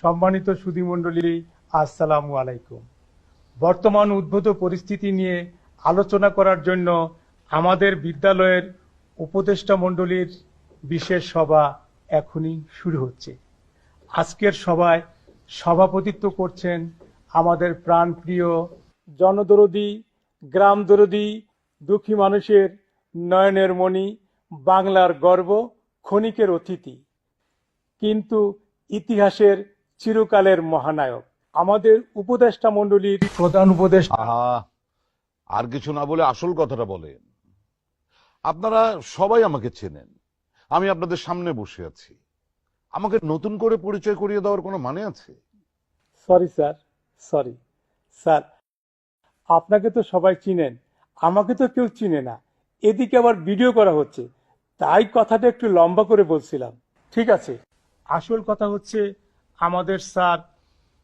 সম্মানিত সুধীমণ্ডলী আসসালামু আলাইকুম। বর্তমান উদ্ভূত পরিস্থিতি নিয়ে আলোচনা করার জন্য আমাদের বিদ্যালয়ের উপদেষ্টা মণ্ডলীর বিশেষ সভা এখনই শুরু হচ্ছে। আজকের সভায় সভাপতিত্ব করছেন আমাদের প্রাণপ্রিয় জনদরদি, গ্রামদরদি, দুঃখী মানুষের নয়নের মণি, বাংলার গর্ব, ক্ষণিকের অতিথি। কিন্তু ইতিহাসের চিরকালের মহানায়ক। আমাদের উপদেষ্টা মণ্ডলীর প্রধান উপদেষ্টা আহা আর কিছু না বলে আসল কথাটা বলেন। আপনারা সবাই আমাকে চেনেন। আমি আপনাদের সামনে বসে আছি। আমাকে নতুন করে পরিচয় করিয়ে দেওয়ার কোনো মানে আছে? সরি স্যার সরি স্যার আপনাকে তো সবাই চিনেন। আমাকে তো কেউ চিনে না। এদিকে আবার ভিডিও করা হচ্ছে। তাই কথাটা একটু লম্বা করে বলছিলাম। ঠিক আছে। আসল কথা হচ্ছে আমাদের স্যার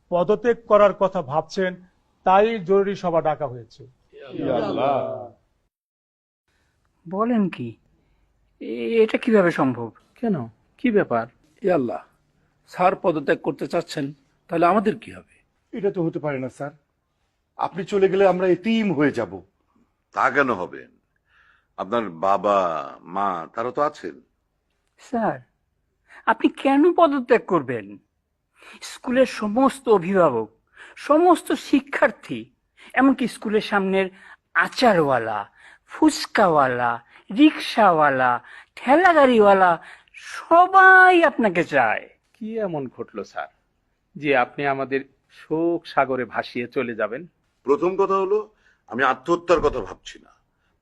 পদত্যাগ করার কথা ভাবছেন তাই জরুরি সভা ডাকা হয়েছে। বলেন কি? এ- এটা কীভাবে সম্ভব? কেন? কি ব্যাপার? আল্লাহ স্যার পদত্যাগ করতে চাচ্ছেন তাহলে আমাদের কি হবে? এটা তো হতে পারে না স্যার। আপনি চলে গেলে আমরা এতিম হয়ে যাব। তা কেন হবেন আপনার বাবা মা তারা তো আছেন। স্যার আপনি কেন পদত্যাগ করবেন? স্কুলের সমস্ত অভিভাবক সমস্ত শিক্ষার্থী এমনকি স্কুলের সামনের আচারওয়ালা ফুচকাওয়ালা রিক্সাওয়ালা ঠেলাগাড়িওয়ালা সবাই আপনাকে চায়। কি এমন ঘটলো স্যার যে আপনি আমাদের শোক সাগরে ভাসিয়ে চলে যাবেন? প্রথম কথা হলো আমি আত্মহত্যার কথা ভাবছি না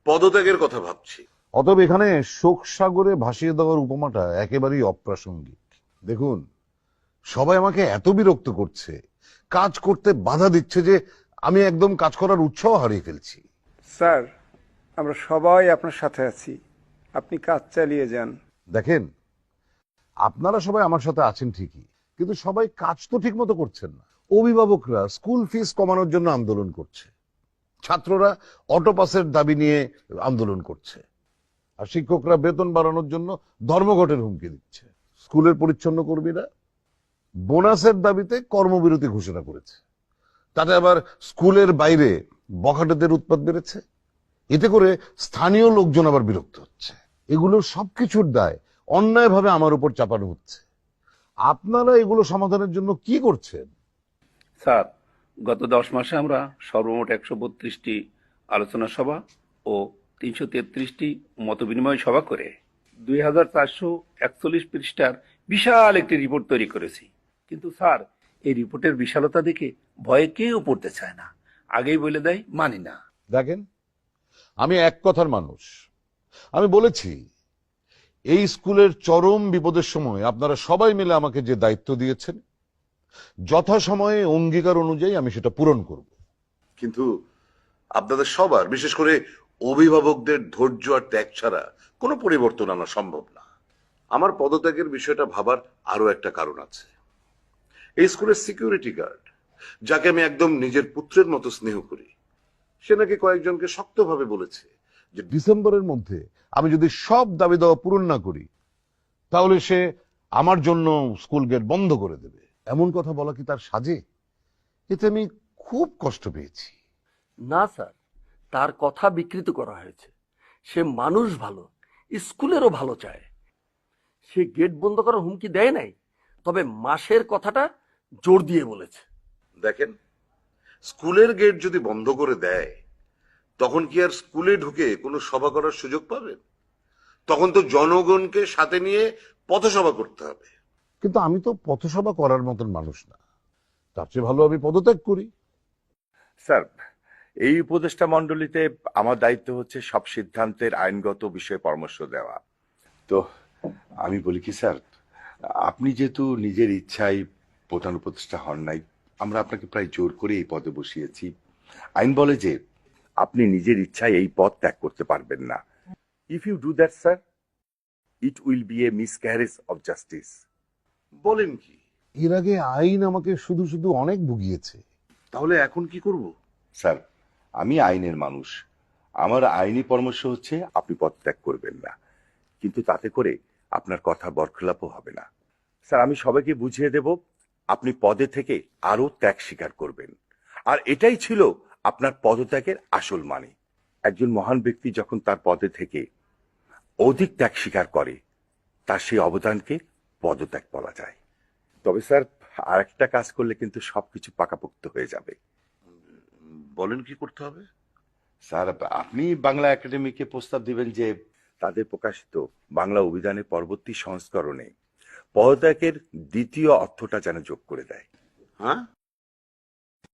পদত্যাগের কথা ভাবছি। অতএব এখানে শোক সাগরে ভাসিয়ে দেওয়ার উপমাটা একেবারেই অপ্রাসঙ্গিক। দেখুন সবাই আমাকে এত বিরক্ত করছে কাজ করতে বাধা দিচ্ছে যে আমি একদম কাজ করার উৎসাহ হারিয়ে ফেলছি। স্যার আমরা সবাই আপনার সাথে আছি। আপনি কাজ চালিয়ে যান। দেখেন আপনারা সবাই আমার সাথে আছেন ঠিকই কিন্তু সবাই কাজ তো ঠিক মতো করছেন না। অভিভাবকরা স্কুল ফিস কমানোর জন্য আন্দোলন করছে। ছাত্ররা অটো পাসের দাবি নিয়ে আন্দোলন করছে। আর শিক্ষকরা বেতন বাড়ানোর জন্য ধর্মঘটের হুমকি দিচ্ছে। স্কুলের পরিচ্ছন্ন কর্মীরা বোনাসের দাবিতে কর্মবিরতি ঘোষণা করেছে। তাতে আবার স্কুলের বাইরে বখাটেদের উৎপাদ বেড়েছে। এতে করে স্থানীয় লোকজন আবার বিরক্ত হচ্ছে। এগুলো সবকিছুর দায় অন্যায়ভাবে আমার উপর চাপানো হচ্ছে। আপনারা এগুলো সমাধানের জন্য কি করছেন? স্যার, গত দশ মাসে আমরা সর্বমোট একশো বত্রিশটি আলোচনা সভা ও তিনশো তেত্রিশটি মতবিনিময় সভা করে দুই হাজার চারশো একচল্লিশ পৃষ্ঠার বিশাল একটি রিপোর্ট তৈরি করেছি। কিন্তু স্যার এই রিপোর্টের বিশালতা দেখে ভয়ে কেউ পড়তে চায় না। আগেই বলে দেয় মানি না। দেখেন আমি এক কথার মানুষ। আমি বলেছি এই স্কুলের চরম বিপদের সময় আপনারা সবাই মিলে আমাকে যে দায়িত্ব দিয়েছেন যথাসময়ে অঙ্গীকার অনুযায়ী আমি সেটা পূরণ করব। কিন্তু আপনাদের সবার বিশেষ করে অভিভাবকদের ধৈর্য আর ত্যাগ ছাড়া কোনো পরিবর্তন আনা সম্ভব না। আমার পদত্যাগের বিষয়টা ভাবার আরও একটা কারণ আছে। এই স্কুলের সিকিউরিটি গার্ড যাকে আমি একদম নিজের পুত্রের মতো স্নেহ করি। সে নাকি কয়েকজনকে শক্তভাবে বলেছে যে ডিসেম্বরের মধ্যে আমি যদি সব দাবি দাওয়া পূরণ না করি, তাহলে সে আমার জন্য স্কুল গেট বন্ধ করে দেবে। এমন কথা বলা কি তার সাজে? এতে আমি খুব কষ্ট পেয়েছি। না, স্যার। তার কথা বিকৃত করা হয়েছে। সে মানুষ ভালো, স্কুলেরও ভালো চায়। সে গেট বন্ধ করার হুমকি দেয় নাই। তবে মাসের কথাটা জোর দিয়ে বলেছে। দেখেন স্কুলের গেট যদি বন্ধ করে দেয় তখন কি আর স্কুলে ঢুকে কোনো সভা করার সুযোগ পাবেন? তখন তো জনগণকে সাথে নিয়ে পথসভা করতে হবে। কিন্তু আমি তো পথসভা করার মতন মানুষ না। তার চেয়ে ভালো আমি পদত্যাগ করি। স্যার এই উপদেষ্টা মণ্ডলীতে আমার দায়িত্ব হচ্ছে সব সিদ্ধান্তের আইনগত বিষয়ে পরামর্শ দেওয়া। তো আমি বলি কি স্যার আপনি যেহেতু নিজের ইচ্ছায় প্রধান উপদেষ্টা হন নাই। আমরা আপনাকে প্রায় জোর করে এই পদে বসিয়েছি। আইন বলে যে আপনি নিজের ইচ্ছায় এই পদ ত্যাগ করতে পারবেন না। If you do that sir it will be a miss miscarriage of justice বলেন কি? এর আগে আইন আমাকে শুধু শুধু অনেক ভুগিয়েছে। তাহলে এখন কি করব? স্যার আমি আইনের মানুষ। আমার আইনি পরামর্শ হচ্ছে আপনি পদ ত্যাগ করবেন না। কিন্তু তাতে করে আপনার কথা বরখলাপও হবে না। স্যার আমি সবাইকে বুঝিয়ে দেব আপনি পদে থেকে আরও ত্যাগ স্বীকার করবেন। আর এটাই ছিল আপনার পদত্যাগের আসল মানে। একজন মহান ব্যক্তি যখন তার পদে থেকে অধিক ত্যাগ স্বীকার করে তার সেই অবদানকে পদত্যাগ বলা যায়। তবে স্যার আর একটা কাজ করলে কিন্তু সবকিছু পাকাপোক্ত হয়ে যাবে। বলেন কি করতে হবে? স্যার আপনি বাংলা একাডেমিকে প্রস্তাব দিবেন যে তাদের প্রকাশিত বাংলা অভিধানের পরবর্তী সংস্করণে পদত্যাগের দ্বিতীয় অর্থটা যেন যোগ করে দেয়। হ্যাঁ?